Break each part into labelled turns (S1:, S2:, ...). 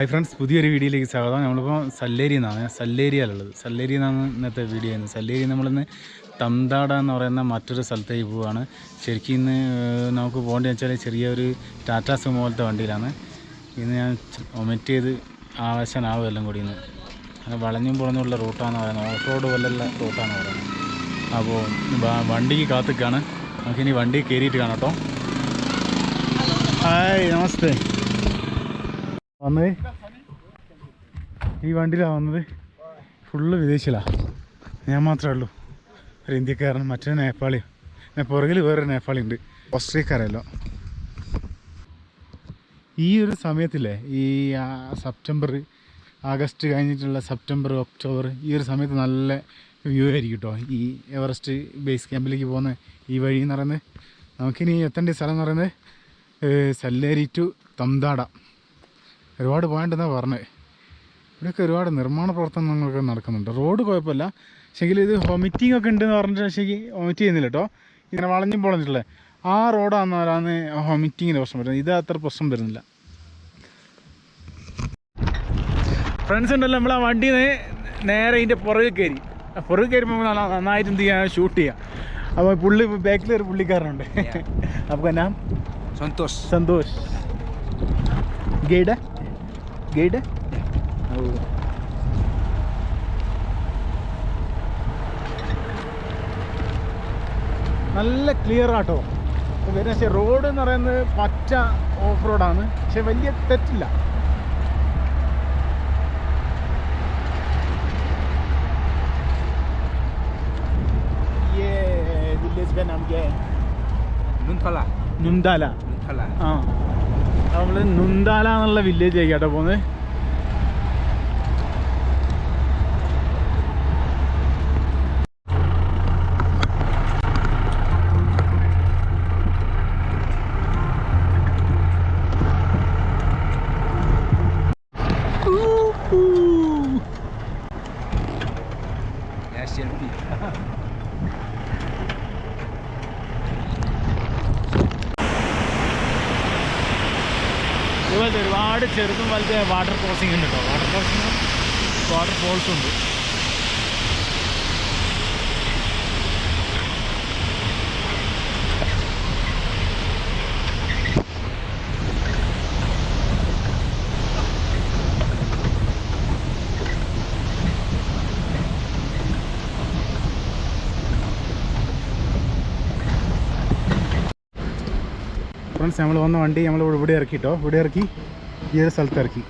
S1: Hi friends പുതിയൊരു വീഡിയോയിലേക്ക് സ്വാഗതം. നമ്മളിപ്പോൾ സല്ലേരി എന്നാണ്. സല്ലേരിയിലുള്ളത് സല്ലേരി എന്നാണ് ഇന്നത്തെ വീഡിയോ ആയിരുന്നു സല്ലേരി നമ്മളിന്ന് തന്താട എന്ന് പറയുന്ന മറ്റൊരു സ്ഥലത്തേക്ക് പോവുകയാണ് ശരിക്കും ഇന്ന് നമുക്ക് പോകേണ്ടത് വെച്ചാൽ ചെറിയൊരു ടാറ്റാ സുമോ പോലത്തെ വണ്ടിയിലാണ്. ഇന്ന് ഞാൻ ഒമിറ്റ് ചെയ്ത് ആവശ്യനാവും എല്ലാം കൂടി ഇന്ന്. അങ്ങനെ വളഞ്ഞും പുളഞ്ഞുള്ള റൂട്ടാണെന്ന് പറയുന്നത്. ഓഫ് റോഡ് പോലുള്ള റൂട്ടാണ് പറയുന്നത്. അപ്പോൾ വണ്ടിക്ക് കാത്തിക്കാണ്. നമുക്കിനി വണ്ടി കയറിയിട്ട് കാണാം കേട്ടോ. ഹായ് നമസ്തേ. വന്നത്? ഈ വണ്ടിയിലാണ് വന്നത്. ഫുള്ള് വിദേശികളാണ് ഞാൻ മാത്രമേ ഉള്ളൂ. ഒരു ഇന്ത്യക്കാരൻ മറ്റൊരു നേപ്പാളിയും. പിന്നെ പുറകിൽ വേറൊരു നേപ്പാളി ഉണ്ട് ഓസ്ട്രേലിയക്കാരല്ലോ ഈ ഒരു സമയത്തില്ലേ ഈ സെപ്റ്റംബർ ആഗസ്റ്റ് കഴിഞ്ഞിട്ടുള്ള സെപ്റ്റംബർ ഒക്ടോബർ ഈ ഒരു സമയത്ത് നല്ല വ്യൂ ആയിരിക്കും കേട്ടോ ഈ എവറസ്റ്റ് ബേസ് ക്യാമ്പിലേക്ക് പോകുന്ന ഈ വഴി എന്ന് പറയുന്നത്. നമുക്കിനി എത്തേണ്ട സ്ഥലം എന്ന് പറയുന്നത് സല്ലേരി ടു തംതാട. ഒരുപാട് പോയിണ്ടെന്നാണ് പറഞ്ഞത് ഇവിടെയൊക്കെ ഒരുപാട് നിർമ്മാണ പ്രവർത്തനങ്ങളൊക്കെ നടക്കുന്നുണ്ട്. റോഡ് കുഴപ്പമില്ല. പക്ഷേങ്കിൽ ഇത് വൊമിറ്റിംഗ് ഒക്കെ ഉണ്ടെന്ന് പറഞ്ഞിട്ട് പക്ഷേ വൊമിറ്റ് ചെയ്യുന്നില്ല കേട്ടോ ഇങ്ങനെ വളഞ്ഞും പോളഞ്ഞിട്ടുള്ളത് ആ റോഡാണെന്നാലാണ് വൊമിറ്റിങ്ങിന്റെ പ്രശ്നം വരുന്നത്. ഇത് അത്ര പ്രശ്നം വരുന്നില്ല. ഫ്രണ്ട്സ് ഉണ്ടല്ലോ നമ്മൾ ആ നിന്ന് നേരെ ഇതിന്റെ പുറകിൽ കയറി. ആ പുറകിൽ കയറുമ്പോൾ നന്നായിട്ട് എന്ത് ചെയ്യാൻ ഷൂട്ട് ചെയ്യാം. അപ്പോൾ പുള്ളി ബാക്കിൽ ഒരു പുള്ളിക്കാരനുണ്ട്. അപ്പോൾ എന്നാ?
S2: സന്തോഷ്.
S1: സന്തോഷ്. ഗൈഡ്? ഗൈഡ് നല്ല ക്ലിയർ ആട്ടോ. വരുന്ന പക്ഷേ റോഡ് എന്ന് പറയുന്നത് പച്ച ഓഫ് റോഡാണ് പക്ഷെ വലിയ തെറ്റില്ല. നുന്തല
S2: നുന്തല
S1: ആ. നമ്മൾ നുന്താല എന്നുള്ള വില്ലേജ് കേട്ടോ പോകുന്നത് ഇതുപോലത്തെ ഒരുപാട് ചെറുതും വലുത് വാട്ടർ ക്രോസിംഗ് ഉണ്ട് കേട്ടോ വാട്ടർ ക്രോസിംഗ് വാട്ടർ ഫോൾസ് ഉണ്ട്. ഫ്രണ്ട്സ് നമ്മൾ വന്ന വണ്ടി നമ്മൾ ഇവിടെ ഇറക്കി കേട്ടോ ഇവിടെ ഇറക്കി ഈ ഒരു സ്ഥലത്ത് ഇറക്കി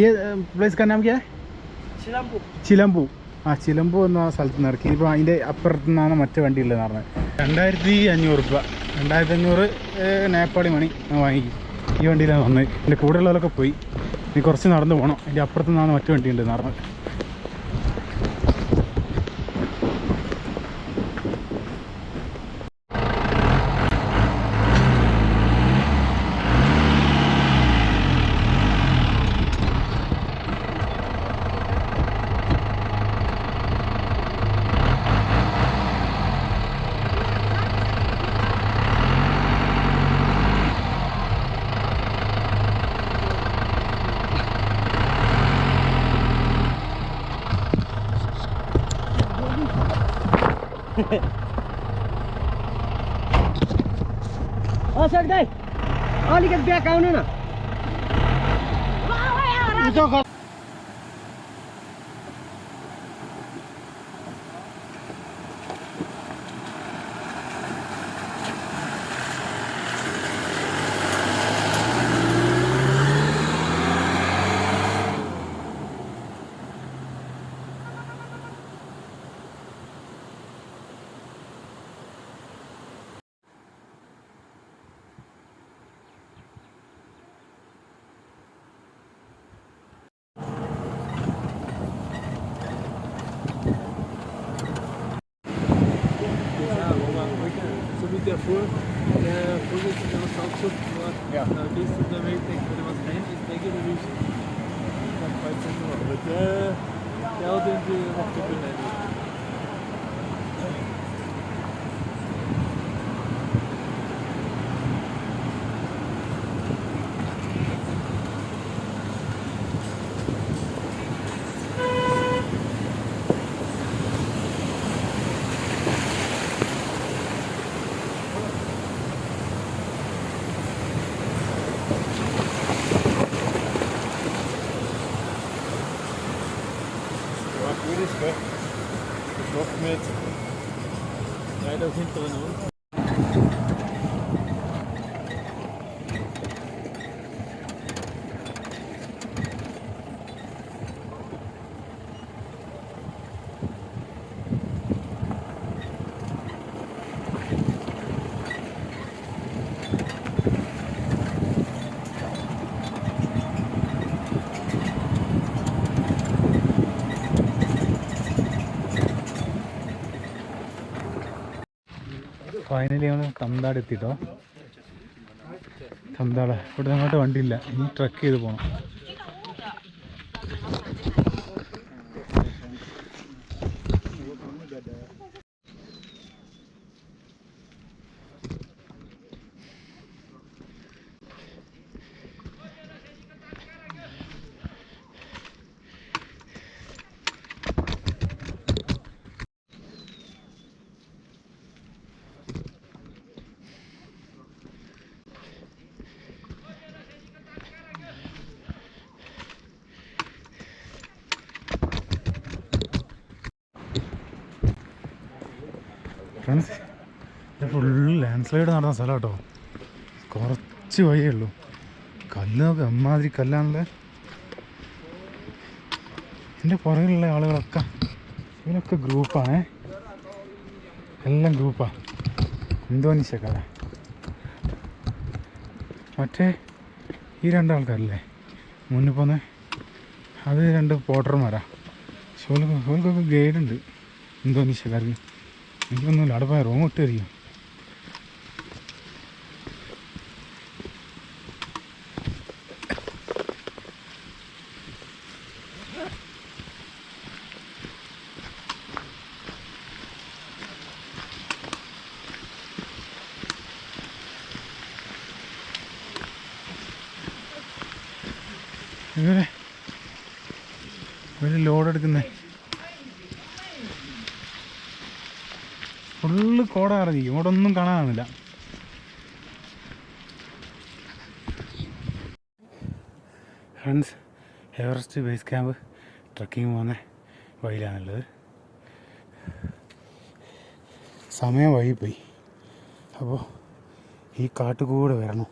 S1: ഈ പ്ലേസ് കന്നാം കേ ചിലമ്പു. ആ ചിലമ്പു എന്ന സ്ഥലത്ത് നിന്ന് ഇറക്കി. ഇപ്പോൾ അതിന്റെ അപ്പുറത്ത് നിന്നാണ് മറ്റു വണ്ടി ഉള്ളത് പറഞ്ഞത്. രണ്ടായിരത്തി അഞ്ഞൂറ് രൂപ. രണ്ടായിരത്തി അഞ്ഞൂറ് നേപ്പാളി മണി വാങ്ങി. ഈ വണ്ടിയിലാണ് വന്നത്. എന്റെ കൂടെയുള്ളവരൊക്കെ പോയി. ഇനി കുറച്ച് നടന്നു പോകണം അതിന്റെ അപ്പുറത്ത് നിന്നാണ് മറ്റു വണ്ടി ഉണ്ടെന്ന് പറഞ്ഞത്.
S3: असर दाइ अलिकति ब्याक आउनु न।
S4: dördüncü vakti güneş.
S1: ഫൈനലി നമ്മൾ തന്താട് എത്തിട്ടോ തന്താട് ഇവിടെ അങ്ങോട്ട് വണ്ടിയില്ല. ഇനി ട്രക്ക് ചെയ്ത് പോകണം ഫ്രണ്ട്സ് ഇത് ഫുള്ള് ലാൻഡ് സ്ലൈഡ് നടന്ന സ്ഥലം കേട്ടോ കുറച്ച് വഴിയേ ഉള്ളൂ. കല്ല് നോക്കുക അമ്മാതിരി കല്ലാണല്ലേ? എന്റെ പുറകിലുള്ള ആളുകളൊക്കെ ഇവരൊക്കെ ഗ്രൂപ്പാണേ എല്ലാം ഗ്രൂപ്പാണ് ഇന്തോനേഷ്യക്കാര. മറ്റേ ഈ രണ്ടാൾക്കാരല്ലേ? മുന്നിൽ പോന്നെ. അത് രണ്ട് പോട്ടർമാരാ ഷോൽക്കൊക്കെ ഗൈഡുണ്ട് ഇന്തോനേഷ്യക്കാർക്ക്. എനിക്കൊന്നുമില്ല അവിടെ പോയാൽ റൂം ഇട്ടായിരിക്കും ഇവരെ ഇവർ ലോഡ് എടുക്കുന്നേ. ഫുള്ള് കോട ഇറങ്ങി ഇവിടെ ഒന്നും കാണാനില്ല. Friends Everest base camp trekking പോകുന്ന വഴിയിലാണുള്ളത്. സമയം വൈകിപ്പോയി അപ്പോൾ ഈ കാട്ടുകൂടെ വരണം.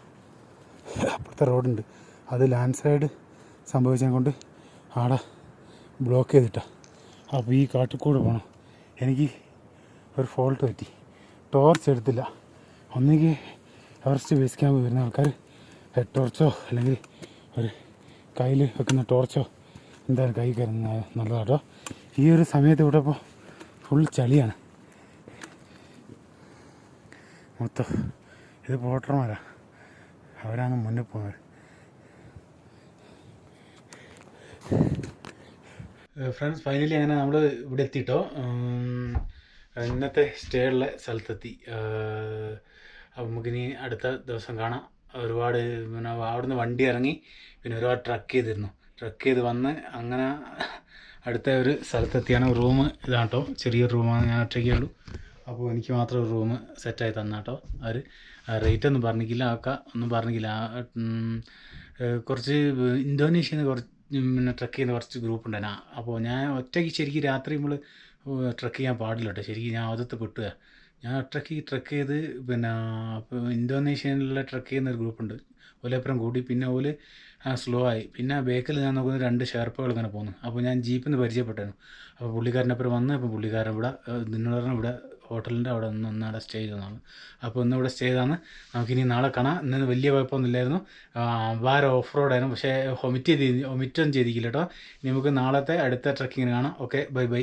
S1: അപ്പുറത്തെ റോഡുണ്ട്. അത് ലാൻഡ് സ്ലൈഡ് സംഭവിച്ചതിനെ കൊണ്ട് ആടെ ബ്ലോക്ക് ചെയ്തിട്ടാണ് അപ്പോൾ ഈ കാട്ടുകൂടെ പോകണം എനിക്ക് ഒരു ഫോൾട്ട് പറ്റി. ടോർച്ച് എടുത്തില്ല. ഒന്നുകിൽ എവറസ്റ്റ് ബേസ് ക്യാമ്പ് വരുന്ന ആൾക്കാർ ഹെഡ് ടോർച്ചോ അല്ലെങ്കിൽ ഒരു കയ്യിൽ വെക്കുന്ന ടോർച്ചോ എന്തായാലും കൈ കരുന്ന നല്ലതാട്ടോ ഈ ഒരു സമയത്ത് ഇവിടെ ഇപ്പോൾ ഫുൾ ചളിയാണ്. മൊത്തം ഇത് പോട്ടർമാരാ അവരാണ് മുന്നിൽ പോകുന്നത് ഫ്രണ്ട്സ് ഫൈനലി അങ്ങനെ നമ്മൾ ഇവിടെ എത്തിയിട്ടോ ഇന്നത്തെ സ്റ്റേ ഉള്ള സ്ഥലത്തെത്തി. അപ്പം നമുക്ക് നമുക്കിനി അടുത്ത ദിവസം കാണാം. ഒരുപാട് പിന്നെ അവിടുന്ന് വണ്ടി ഇറങ്ങി പിന്നെ ഒരുപാട് ട്രക്ക് ചെയ്തിരുന്നു. ട്രക്ക് ചെയ്ത് വന്ന് അങ്ങനെ അടുത്ത ഒരു സ്ഥലത്തെത്തിയാണ്. റൂം ഇതാണ് കേട്ടോ ചെറിയൊരു റൂമാണ് ഞാൻ ഒറ്റയ്ക്കേ ഉള്ളൂ. അപ്പോൾ എനിക്ക് മാത്രം ഒരു റൂം സെറ്റായി തന്ന കേട്ടോ അവർ റേറ്റ് ഒന്നും പറഞ്ഞില്ല ആക്ക ഒന്നും ഏഹ്, കുറച്ച് ഇന്തോനേഷ്യയിൽ നിന്ന് കുറച്ച് പിന്നെ ട്രക്ക് ചെയ്യുന്ന കുറച്ച് ഗ്രൂപ്പ് ഉണ്ടായിരുന്നു അപ്പോൾ ഞാൻ ഒറ്റയ്ക്ക് ശരിക്കും രാത്രി നമ്മൾ ട്രക്ക് ചെയ്യാൻ പാടില്ല കേട്ടോ. ശരിക്കും ഞാൻ അകത്ത് പെട്ടുക. ഞാൻ ഒറ്റയ്ക്ക് ട്രക്ക് ചെയ്ത് പിന്നെ ഇന്തോനേഷ്യയിലുള്ള ട്രക്ക് ചെയ്യുന്ന ഒരു ഗ്രൂപ്പുണ്ട്. ഓലപ്പുറം കൂടി. പിന്നെ ഓൽ സ്ലോ ആയി. പിന്നെ ബേക്കിൽ ഞാൻ നോക്കുന്ന രണ്ട് ഷെർപ്പുകൾ ഇങ്ങനെ പോകുന്നു അപ്പോൾ ഞാൻ ജീപ്പിൽ നിന്ന് പരിചയപ്പെട്ടായിരുന്നു അപ്പോൾ പുള്ളിക്കാരനപ്പുറം വന്ന് അപ്പോൾ പുള്ളിക്കാരൻ ഇവിടെ നിന്നോട് ഇവിടെ ഹോട്ടലിന്റെ അവിടെ നിന്ന് ഒന്ന് അവിടെ സ്റ്റേ ചെയ്തതാണ്. അപ്പോൾ ഇന്ന് ഇവിടെ സ്റ്റേ ചെയ്താണ് നമുക്കിനി നാളെ കാണാം. ഇന്ന് വലിയ കുഴപ്പമൊന്നുമില്ലായിരുന്നു. വാര ഓഫ് റോഡായിരുന്നു പക്ഷേ ഒമിറ്റ് ചെയ്ത് ഒമിറ്റൊന്നും ചെയ്തിരിക്കില്ല കേട്ടോ. നമുക്ക് നാളത്തെ അടുത്ത ട്രക്കിങ്ങിന് കാണാം. Okay bye bye